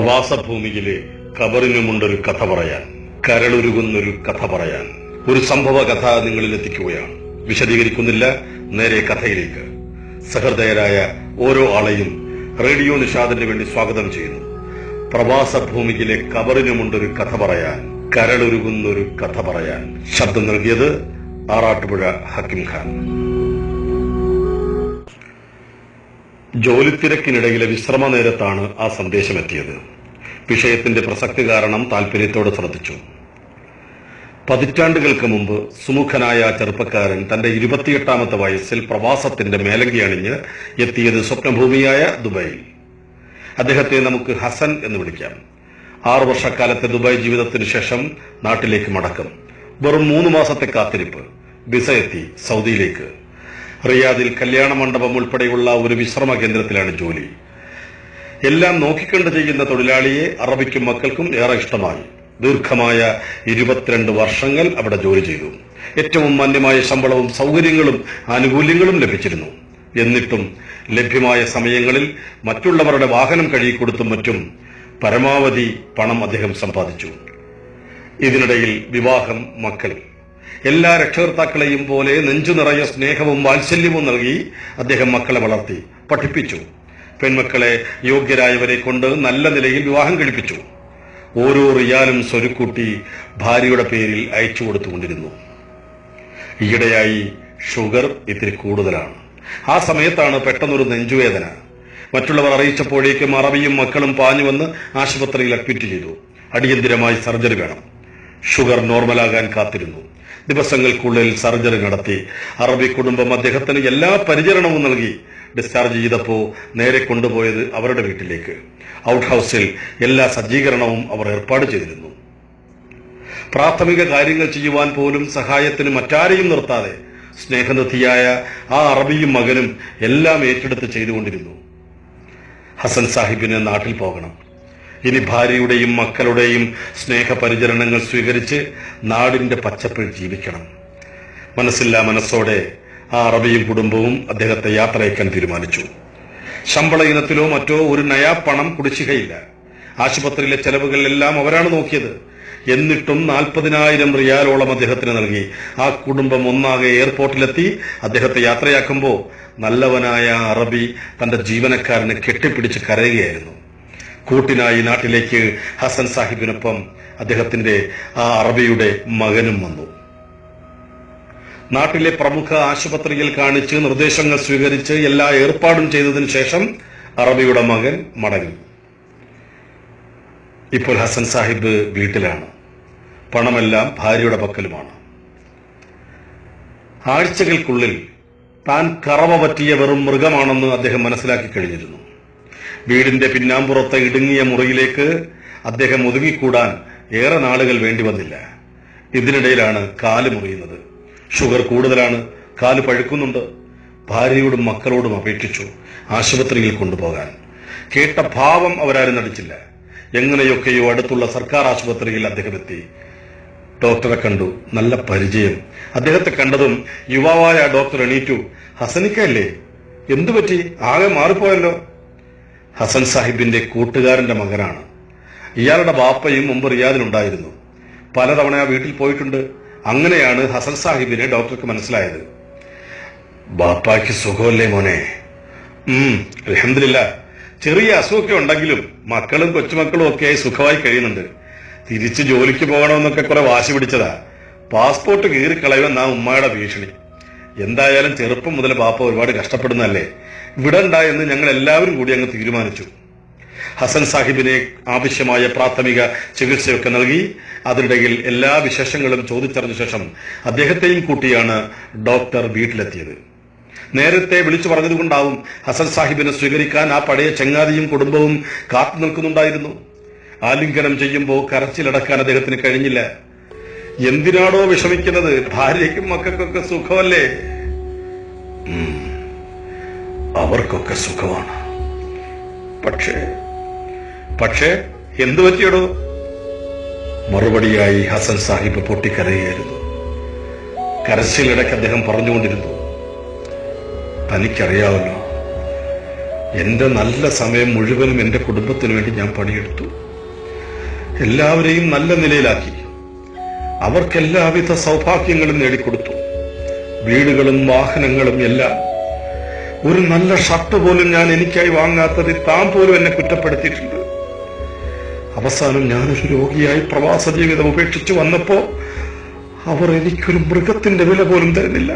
പ്രവാസഭൂമിയിലെ കബറിനുമുണ്ടൊരു കഥ പറയാൻ കരളുരുകുന്നൊരു കഥ പറയാൻ. ഒരു സംഭവ കഥ നിങ്ങളിൽ എത്തിക്കുകയാണ് വിശദീകരിക്കുന്നില്ല നേരെ കഥയിലേക്ക്. സഹൃദയരായ ഓരോ ആളെയും റേഡിയോ നിഷാദിന് വേണ്ടി സ്വാഗതം ചെയ്യുന്നു. പ്രവാസ പ്രവാസഭൂമിയിലെ കബറിനുമുണ്ടൊരു കഥ പറയാൻ കരളുരുകുന്നൊരു കഥ പറയാൻ. ശബ്ദം നൽകിയത് ആറാട്ടുപുഴ ഹക്കിം ഖാൻ. ജോലിത്തിരക്കിനിടയിലെ വിശ്രമ നേരത്താണ് ആ സന്ദേശമെത്തിയത്. വിഷയത്തിന്റെ പ്രസക്തി കാരണം താല്പര്യത്തോടെ ശ്രദ്ധിച്ചു. പതിറ്റാണ്ടുകൾക്ക് മുമ്പ് സുമുഖനായ ചെറുപ്പക്കാരൻ തന്റെ ഇരുപത്തിയെട്ടാമത്തെ വയസ്സിൽ പ്രവാസത്തിന്റെ മേലങ്കി അണിഞ്ഞ് എത്തിയത് സ്വപ്നഭൂമിയായ ദുബായിൽ അദ്ദേഹത്തെ നമുക്ക് ഹസൻ എന്ന് വിളിക്കാം. ആറു വർഷക്കാലത്തെ ദുബായ് ജീവിതത്തിന് ശേഷം നാട്ടിലേക്ക് മടക്കം. വെറും മൂന്ന് മാസത്തെ കാത്തിരിപ്പ്. വിസ എത്തി സൗദിയിലേക്ക്. റിയാദിൽ കല്യാണ മണ്ഡപം ഉൾപ്പെടെയുള്ള ഒരു വിശ്രമ കേന്ദ്രത്തിലാണ് ജോലി. എല്ലാം നോക്കിക്കണ്ട് ചെയ്യുന്ന തൊഴിലാളിയെ അറബിക്കും മക്കൾക്കും ഏറെ ഇഷ്ടമായി. ദീർഘമായ ഇരുപത്തിരണ്ട് വർഷങ്ങൾ അവിടെ ജോലി ചെയ്തു. ഏറ്റവും മാന്യമായ ശമ്പളവും സൗകര്യങ്ങളും ആനുകൂല്യങ്ങളും ലഭിച്ചിരുന്നു. എന്നിട്ടും ലഭ്യമായ സമയങ്ങളിൽ മറ്റുള്ളവരുടെ വാഹനം കഴുകിക്കൊടുത്തും മറ്റും പരമാവധി പണം അദ്ദേഹം സമ്പാദിച്ചു. ഇതിനിടയിൽ വിവാഹം മക്കൾ എല്ലാ രക്ഷകർത്താക്കളെയും പോലെ നെഞ്ചു നിറയ സ്നേഹവും വാത്സല്യവും നൽകി അദ്ദേഹം മക്കളെ വളർത്തി പഠിപ്പിച്ചു. പെൺമക്കളെ യോഗ്യരായവരെ കൊണ്ട് നല്ല നിലയിൽ വിവാഹം കഴിപ്പിച്ചു. ഓരോ റിയാലും സ്വരുക്കൂട്ടി ഭാര്യയുടെ പേരിൽ അയച്ചു കൊടുത്തുകൊണ്ടിരുന്നു. ഈയിടെയായി ഷുഗർ ഇത്തിരി കൂടുതലാണ്. ആ സമയത്താണ് പെട്ടെന്നൊരു നെഞ്ചുവേദന. മറ്റുള്ളവർ അറിയിച്ചപ്പോഴേക്കും അറബിയും മക്കളും പാഞ്ഞു വന്ന് ആശുപത്രിയിൽ അഡ്മിറ്റ് ചെയ്തു. അടിയന്തിരമായി സർജറി വേണം. ഷുഗർ നോർമലാകാൻ കാത്തിരുന്നു. ദിവസങ്ങൾക്കുള്ളിൽ സർജറി നടത്തി. അറബി കുടുംബം അദ്ദേഹത്തിന് എല്ലാ പരിചരണവും നൽകി. ഡിസ്ചാർജ് ചെയ്തപ്പോൾ നേരെ കൊണ്ടുപോയത് അവരുടെ വീട്ടിലേക്ക്. ഔട്ട് ഹൗസിൽ എല്ലാ സജ്ജീകരണവും അവർ ഏർപ്പാട് ചെയ്തിരുന്നു. പ്രാഥമിക കാര്യങ്ങൾ ചെയ്യുവാൻ പോലും സഹായത്തിന് മറ്റാരെയും നിർത്താതെ സ്നേഹനിധിയായ ആ അറബിയും മകനും എല്ലാം ഏറ്റെടുത്ത് ചെയ്തുകൊണ്ടിരുന്നു. ഹസൻ സാഹിബിന് നാട്ടിൽ പോകണം. ഇനി ഭാര്യയുടെയും മക്കളുടെയും സ്നേഹപരിചരണങ്ങൾ സ്വീകരിച്ച് നാടിന്റെ പച്ചപ്പിൽ ജീവിക്കണം. മനസ്സില്ലാ മനസ്സോടെ ആ അറബിയും കുടുംബവും അദ്ദേഹത്തെ യാത്രയക്കാൻ തീരുമാനിച്ചു. ശമ്പള ഇനത്തിലോ മറ്റോ ഒരു നയാ പണം കുടിശ്ശികയില്ല. ആശുപത്രിയിലെ ചെലവുകളിലെല്ലാം അവരാണ് നോക്കിയത്. എന്നിട്ടും നാൽപ്പതിനായിരം റിയാലോളം അദ്ദേഹത്തിന് നൽകി. ആ കുടുംബം ഒന്നാകെ എയർപോർട്ടിലെത്തി അദ്ദേഹത്തെ യാത്രയാക്കുമ്പോൾ നല്ലവനായ അറബി തന്റെ ജീവനക്കാരനെ കെട്ടിപ്പിടിച്ച് കരയുകയായിരുന്നു. കൂട്ടിനായി നാട്ടിലേക്ക് ഹസൻ സാഹിബിനൊപ്പം അദ്ദേഹത്തിന്റെ ആ അറബിയുടെ മകനും വന്നു. നാട്ടിലെ പ്രമുഖ ആശുപത്രിയിൽ കാണിച്ച് നിർദ്ദേശങ്ങൾ സ്വീകരിച്ച് എല്ലാ ഏർപ്പാടും ചെയ്തതിന് ശേഷം അറബിയുടെ മകൻ മടങ്ങി. ഇപ്പോൾ ഹസൻ സാഹിബ് വീട്ടിലാണ്. പണമെല്ലാം ഭാര്യയുടെ പക്കലുമാണ്. ആഴ്ചകൾക്കുള്ളിൽ താൻ കറവ പറ്റിയ വെറും മൃഗമാണെന്ന് അദ്ദേഹം മനസ്സിലാക്കി കഴിഞ്ഞിരുന്നു. വീടിന്റെ പിന്നാമ്പുറത്തെ ഇടുങ്ങിയ മുറിയിലേക്ക് അദ്ദേഹം ഒതുങ്ങിക്കൂടാൻ ഏറെ നാളുകൾ വേണ്ടി വന്നില്ല. ഇതിനിടയിലാണ് കാൽ മുറിയുന്നത്. ഷുഗർ കൂടുതലാണ്. കാൽ പഴുക്കുന്നുണ്ട്. ഭാര്യയോടും മക്കളോടും അപേക്ഷിച്ചു ആശുപത്രിയിൽ കൊണ്ടുപോകാൻ. കേട്ട ഭാവം അവരാരും നടിച്ചില്ല. എങ്ങനെയൊക്കെയോ അടുത്തുള്ള സർക്കാർ ആശുപത്രിയിൽ അദ്ദേഹം എത്തി ഡോക്ടറെ കണ്ടു. നല്ല പരിചയം. അദ്ദേഹത്തെ കണ്ടതും യുവാവായ ഡോക്ടർ എണീറ്റു. ഹസനിക്കല്ലേ എന്തു പറ്റി ആകെ മാറിപ്പോയല്ലോ. ഹസൻ സാഹിബിന്റെ കൂട്ടുകാരന്റെ മകനാണ്. ഇയാളുടെ ബാപ്പയും മുമ്പ് റിയാദിലുണ്ടായിരുന്നു പലതവണ ആ വീട്ടിൽ പോയിട്ടുണ്ട്. അങ്ങനെയാണ് ഹസൻ സാഹിബിനെ ഡോക്ടർക്ക് മനസ്സിലായത്. ബാപ്പായ്ക്ക് സുഖമല്ലേ മോനെ? അലഹമില്ല ചെറിയ അസുഖമൊക്കെ ഉണ്ടെങ്കിലും മക്കളും കൊച്ചുമക്കളും ഒക്കെ സുഖമായി കഴിയുന്നുണ്ട്. തിരിച്ച് ജോലിക്ക് പോകണമെന്നൊക്കെ കുറെ വാശി പിടിച്ചതാ. പാസ്പോർട്ട് കീറിക്കളയുമെന്നാ ഉമ്മയുടെ ഭീഷണി. എന്തായാലും ചെറുപ്പം മുതൽ ബാപ്പ ഒരുപാട് കഷ്ടപ്പെടുന്നല്ലേ വിടണ്ട എന്ന് ഞങ്ങൾ എല്ലാവരും കൂടി അങ്ങ് തീരുമാനിച്ചു. ഹസൻ സാഹിബിനെ ആവശ്യമായ പ്രാഥമിക ചികിത്സയൊക്കെ നൽകി. അതിനിടയിൽ എല്ലാ വിശേഷങ്ങളും ചോദിച്ചറിഞ്ഞ ശേഷം അദ്ദേഹത്തെയും കൂട്ടിയാണ് ഡോക്ടർ വീട്ടിലെത്തിയത്. നേരത്തെ വിളിച്ചു പറഞ്ഞതുകൊണ്ടാവും ഹസൻ സാഹിബിനെ സ്വീകരിക്കാൻ ആ പഴയ ചങ്ങാതിയും കുടുംബവും കാത്തു നിൽക്കുന്നുണ്ടായിരുന്നു. ആലിംഗനം ചെയ്യുമ്പോൾ കരച്ചിലടക്കാൻ അദ്ദേഹത്തിന് കഴിഞ്ഞില്ല. എന്തിനാണോ വിഷമിക്കുന്നത്? ഭാര്യയ്ക്കും മക്കൾക്കൊക്കെ സുഖമല്ലേ. അവർക്കൊക്കെ സുഖമാണ്. പക്ഷേ പക്ഷേ എന്തു പറ്റിയടോ? മറുപടിയായി ഹസൻ സാഹിബ് പൊട്ടിക്കരയായിരുന്നു കരച്ചിലിടയ്ക്ക് അദ്ദേഹം പറഞ്ഞുകൊണ്ടിരുന്നു തനിക്കറിയാമല്ലോ എന്റെ നല്ല സമയം മുഴുവനും എന്റെ കുടുംബത്തിന് വേണ്ടി ഞാൻ പണിയെടുത്തു. എല്ലാവരെയും നല്ല നിലയിലാക്കി. അവർക്കെല്ലാവിധ സൗഭാഗ്യങ്ങളും നേടിക്കൊടുത്തു. വീടുകളും വാഹനങ്ങളും എല്ലാം ഒരു നല്ല ഷർട്ട് പോലും ഞാൻ എനിക്കായി വാങ്ങാത്തത് താൻ പോലും എന്നെ കുറ്റപ്പെടുത്തിയിട്ടുണ്ട്. അവസാനം ഞാനൊരു രോഗിയായി പ്രവാസ ജീവിതം ഉപേക്ഷിച്ചു വന്നപ്പോ അവർ എനിക്കൊരു മൃഗത്തിന്റെ വില പോലും തരുന്നില്ല.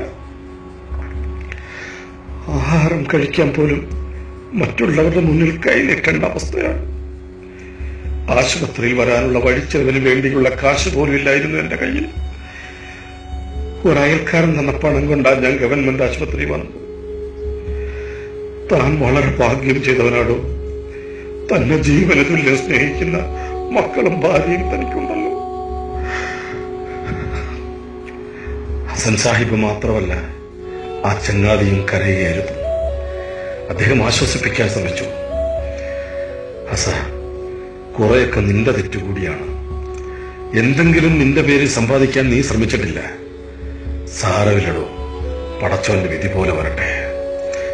ആഹാരം കഴിക്കാൻ പോലും മറ്റുള്ളവരുടെ മുന്നിൽ കൈ നിൽക്കേണ്ട അവസ്ഥയാണ്. ആശുപത്രിയിൽ വരാനുള്ള വഴിച്ചെലവിന് വേണ്ടിയുള്ള കാശ് പോലും ഇല്ലായിരുന്നു എന്റെ കയ്യിൽ. ഒരയൽക്കാരൻ തന്ന പണം കൊണ്ടാണ് ഞാൻ ഗവൺമെന്റ് ആശുപത്രി വന്നത്. താൻ വളരെ ഭാഗ്യം ചെയ്തവനാടോ തന്നെ ജീവന തുല്യം സ്നേഹിക്കുന്ന മക്കളും ഭാര്യയും തനിക്കുണ്ടല്ലോ. ഹസൻ സാഹിബ് മാത്രമല്ല ആ ചങ്ങാതിയും കരയുകയായിരുന്നു അദ്ദേഹം ആശ്വസിപ്പിക്കാൻ ശ്രമിച്ചു. ഹസ കുറെയൊക്കെ നിന്റെ തെറ്റുകൂടിയാണ്. എന്തെങ്കിലും നിന്റെ പേരിൽ സമ്പാദിക്കാൻ നീ ശ്രമിച്ചിട്ടില്ല. സാരമില്ലടോ പടച്ചോന്റെ വിധി പോലെ വരട്ടെ.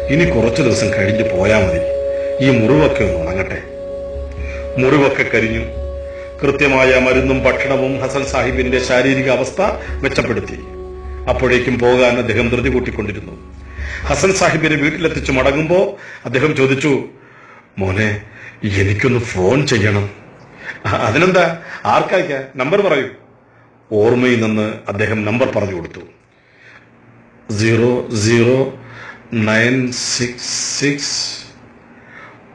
ഇനി കുറച്ചു ദിവസം കഴിഞ്ഞു പോയാൽ മതി. ഈ മുറിവൊക്കെ ഒന്ന് ഉണങ്ങട്ടെ. മുറിവൊക്കെ കരിഞ്ഞു. കൃത്യമായ മരുന്നും ഭക്ഷണവും ഹസൻ സാഹിബിന്റെ ശാരീരിക അവസ്ഥ മെച്ചപ്പെടുത്തി. അപ്പോഴേക്കും പോകാൻ അദ്ദേഹം ധൃതി കൂട്ടിക്കൊണ്ടിരുന്നു. ഹസൻ സാഹിബിനെ വീട്ടിലെത്തിച്ചു മടങ്ങുമ്പോൾ അദ്ദേഹം ചോദിച്ചു മോനെ എനിക്കൊന്ന് ഫോൺ ചെയ്യണം. "ആ, അതിനെന്താ? ആർക്കയക്ക? നമ്പർ പറയൂ. ഓർമ്മയിൽ നിന്ന് അദ്ദേഹം നമ്പർ പറഞ്ഞു കൊടുത്തു. Zero zero nine six six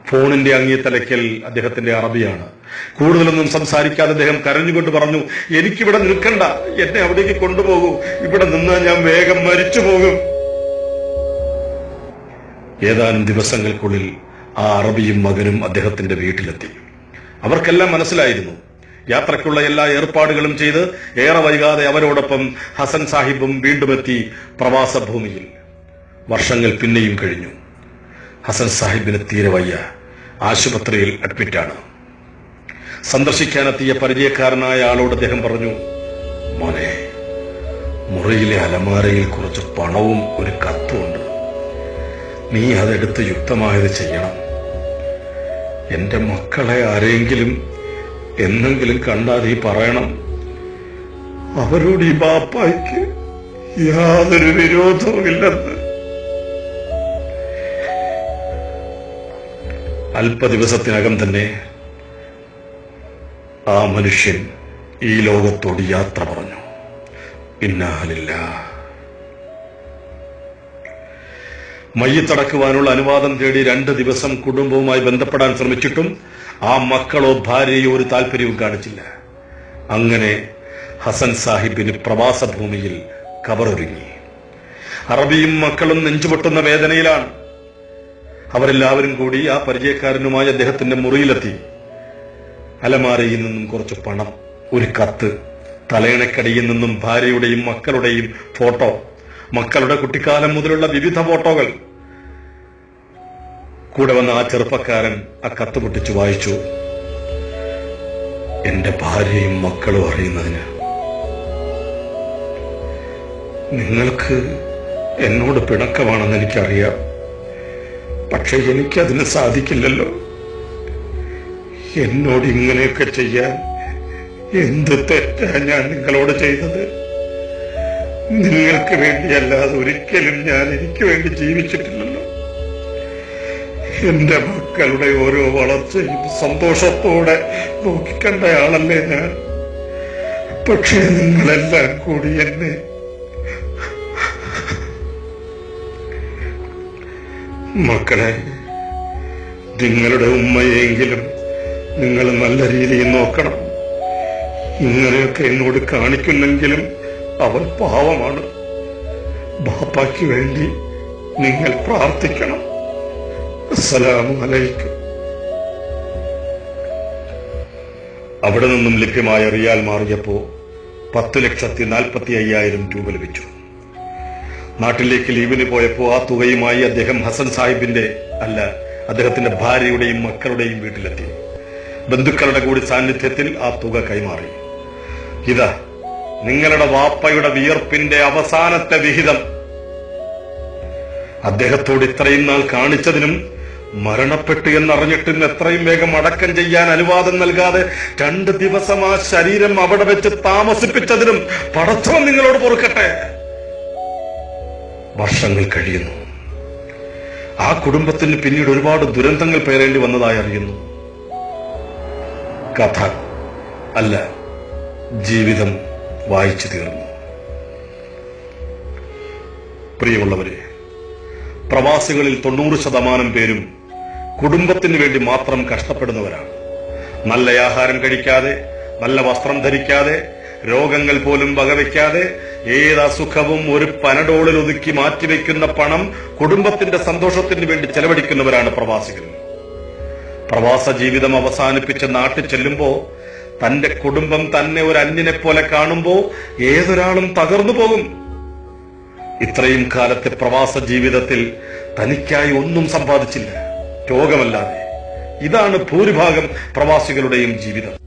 ഫോണിന്റെ അങ്ങേ തലയ്ക്കൽ അദ്ദേഹത്തിന്റെ അറബിയാണ്. കൂടുതലൊന്നും സംസാരിക്കാതെ അദ്ദേഹം കരഞ്ഞുകൊണ്ട് പറഞ്ഞു എനിക്കിവിടെ നിൽക്കണ്ട. എന്നെ അവിടേക്ക് കൊണ്ടുപോകൂ. ഇവിടെ നിന്ന് ഞാൻ വേഗം മരിച്ചു പോകും. ഏതാനും ദിവസങ്ങൾക്കുള്ളിൽ ആ അറബിയും മകനും അദ്ദേഹത്തിന്റെ വീട്ടിലെത്തി. അവർക്കെല്ലാം മനസ്സിലായിരുന്നു. യാത്രക്കുള്ള എല്ലാ ഏർപ്പാടുകളും ചെയ്ത് ഏറെ വൈകാതെ അവരോടൊപ്പം ഹസൻ സാഹിബും വീണ്ടുമെത്തി പ്രവാസ ഭൂമിയിൽ വർഷങ്ങൾ പിന്നെയും കഴിഞ്ഞു. ഹസൻ സാഹിബിന് തീരെ വയ്യ. ആശുപത്രിയിൽ അഡ്മിറ്റാണ്. സന്ദർശിക്കാനെത്തിയ പരിചയക്കാരനായ ആളോട് അദ്ദേഹം പറഞ്ഞു മോനെ മുറിയിലെ അലമാരയിൽ കുറച്ച് പണവും ഒരു കത്തുമുണ്ട് നീ അതെടുത്ത് യുക്തമായത് ചെയ്യണം. എന്റെ മക്കളെ ആരെങ്കിലും എന്നെങ്കിലും കണ്ടാൽ ഈ പറയണം. അവരോട് ഈ ബാപ്പായ്ക്ക് യാതൊരു വിരോധവുമില്ലെന്ന്. അല്പ ദിവസത്തിനകം തന്നെ ആ മനുഷ്യൻ ഈ ലോകത്തോട് യാത്ര പറഞ്ഞു. ഇന്നാഹലില്ല മയ്യത്തടക്കുവാനുള്ള അനുവാദം തേടി രണ്ട് ദിവസം കുടുംബവുമായി ബന്ധപ്പെടാൻ ശ്രമിച്ചിട്ടും ആ മക്കളോ ഭാര്യയോ ഒരു താല്പര്യവും കാണിച്ചില്ല. അങ്ങനെ ഹസൻ സാഹിബിന് പ്രവാസഭൂമിയിൽ കബറൊരുങ്ങി. അറബിയും മക്കളും നെഞ്ചുപൊട്ടുന്ന വേദനയിലാണ് അവരെല്ലാവരും കൂടി ആ പരിചയക്കാരനുമായി അദ്ദേഹത്തിന്റെ മുറിയിലെത്തി. അലമാരയിൽ നിന്നും കുറച്ച് പണം ഒരു കത്ത് തലയണക്കടിയിൽ നിന്നും ഭാര്യയുടെയും മക്കളുടെയും ഫോട്ടോ മക്കളുടെ കുട്ടിക്കാലം മുതലുള്ള വിവിധ ഫോട്ടോകൾ. കൂടെ വന്ന ആ ചെറുപ്പക്കാരൻ ആ കത്ത് പൊട്ടിച്ചു വായിച്ചു. എന്റെ ഭാര്യയും മക്കളും അറിയുന്നതിന് നിങ്ങൾക്ക് എന്നോട് പിണക്കമാണെന്ന് എനിക്കറിയാം. പക്ഷെ എനിക്കതിന് സാധിക്കില്ലല്ലോ. എന്നോട് ഇങ്ങനെയൊക്കെ ചെയ്യാൻ എന്ത് തെറ്റാ ഞാൻ നിങ്ങളോട് ചെയ്തത്? നിങ്ങൾക്ക് വേണ്ടിയല്ലാതെ ഒരിക്കലും ഞാൻ എനിക്ക് വേണ്ടി ജീവിച്ചിട്ടില്ലല്ലോ. എന്റെ മക്കളുടെ ഓരോ വളർച്ചയും സന്തോഷത്തോടെ നോക്കിക്കണ്ടയാളല്ലേ ഞാൻ. പക്ഷേ നിങ്ങളെല്ലാം കൂടി എന്നെ മക്കളെ നിങ്ങളുടെ ഉമ്മയെങ്കിലും നിങ്ങൾ നല്ല രീതിയിൽ നോക്കണം. ഇങ്ങനെയൊക്കെ എന്നോട് കാണിക്കുന്നെങ്കിലും അവൾ പാവമാണ്. ബാപ്പായ്ക്ക് വേണ്ടി നിങ്ങൾ പ്രാർത്ഥിക്കണം. അസ്സലാമു അലൈക്കും. അവിടെ നിന്നും ലഭ്യമായ റിയാൽ മാറിയപ്പോ പത്ത് ലക്ഷത്തി നാൽപ്പത്തി അയ്യായിരം രൂപ ലഭിച്ചു. നാട്ടിലേക്ക് ലീവിന് പോയപ്പോ ആ തുകയുമായി അദ്ദേഹം ഹസൻ സാഹിബിന്റെ അല്ല അദ്ദേഹത്തിന്റെ ഭാര്യയുടെയും മക്കളുടെയും വീട്ടിലെത്തി. ബന്ധുക്കളുടെ കൂടി സാന്നിധ്യത്തിൽ ആ തുക കൈമാറി. ഇതാ നിങ്ങളുടെ വാപ്പയുടെ വിയർപ്പിന്റെ അവസാനത്തെ വിഹിതം. അദ്ദേഹത്തോട് ഇത്രയും നാൾ കാണിച്ചതിനും മരണപ്പെട്ടു എന്നറിഞ്ഞിട്ടും എത്രയും വേഗം അടക്കം ചെയ്യാൻ അനുവാദം നൽകാതെ രണ്ട് ദിവസം ആ ശരീരം അവിടെ വെച്ച് താമസിപ്പിച്ചതിനും പടച്ചവൻ നിങ്ങളോട് പൊറുക്കട്ടെ. വർഷങ്ങൾ കഴിയുന്നു. ആ കുടുംബത്തിന് പിന്നീട് ഒരുപാട് ദുരന്തങ്ങൾ പേരേണ്ടി വന്നതായി അറിയുന്നു. കഥ അല്ല ജീവിതം വായിച്ചു തീർന്നു. പ്രിയമുള്ളവരെ പ്രവാസികളിൽ തൊണ്ണൂറ് ശതമാനം പേരും കുടുംബത്തിന് വേണ്ടി മാത്രം കഷ്ടപ്പെടുന്നവരാണ്. നല്ല ആഹാരം കഴിക്കാതെ നല്ല വസ്ത്രം ധരിക്കാതെ രോഗങ്ങൾ പോലും വകവയ്ക്കാതെ ഏത് അസുഖവും ഒരു പനഡോളിൽ ഒതുക്കി മാറ്റിവെക്കുന്ന പണം കുടുംബത്തിന്റെ സന്തോഷത്തിന് വേണ്ടി ചെലവഴിക്കുന്നവരാണ് പ്രവാസികൾ. പ്രവാസ ജീവിതം അവസാനിപ്പിച്ച് നാട്ടിൽ ചെല്ലുമ്പോ തന്റെ കുടുംബം തന്നെ ഒരു അന്യനെ പോലെ കാണുമ്പോ ഏതൊരാളും തകർന്നു പോകും. ഇത്രയും കാലത്തെ പ്രവാസ ജീവിതത്തിൽ തനിക്കായി ഒന്നും സമ്പാദിച്ചില്ല. രോഗമല്ലാതെ. ഇതാണ് ഭൂരിഭാഗം പ്രവാസികളുടെയും ജീവിതം.